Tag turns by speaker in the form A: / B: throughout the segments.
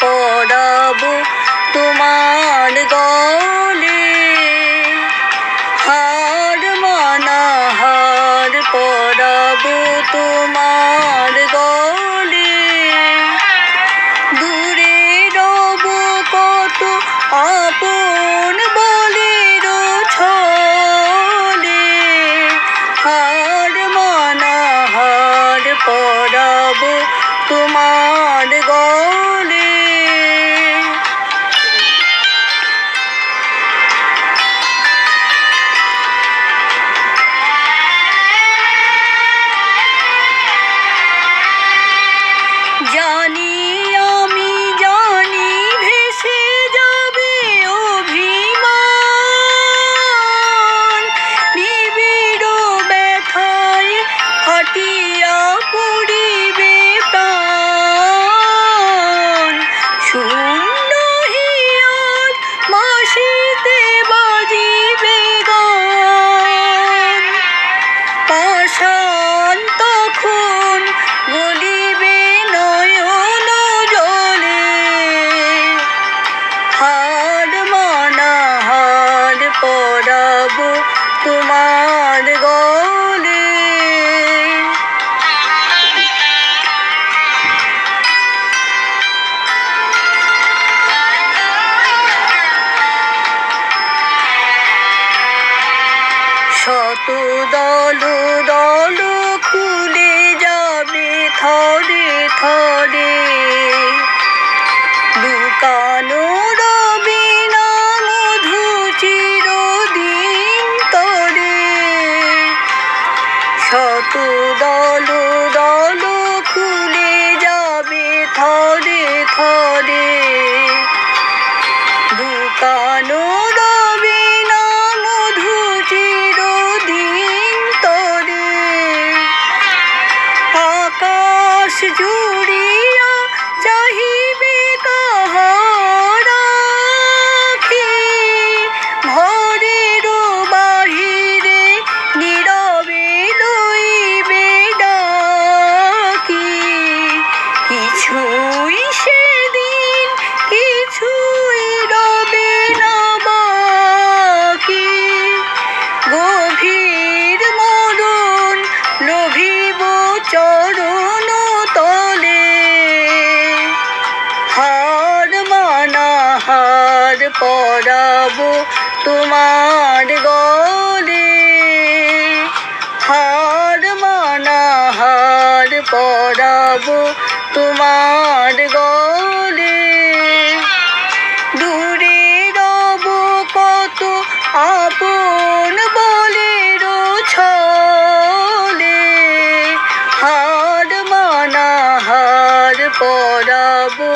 A: পড়াবো তোমার গলে। হার মানা হার পড়াবো তোমার গলে। দূরে রব কত আপন বলের ছলে। হার মানা হার পড়াবো তোমার গলে। তোমার গলে। শত দল দল খুলে যাবে থরে থরে। দুকানো শত দল দল খুলে যাবে থরে থরে কিছুই সেদিন কিছুই রবে না বাকি গভীর মরণ লোভিব চরণ তলে। হার মানা হার পরাবো তোমার গলে। হার মানা হার পরাবো তোমার গলে। দূরে রব কত আপন বলের ছলে হার মানা হার পরাবো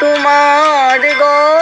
A: তোমার গলে।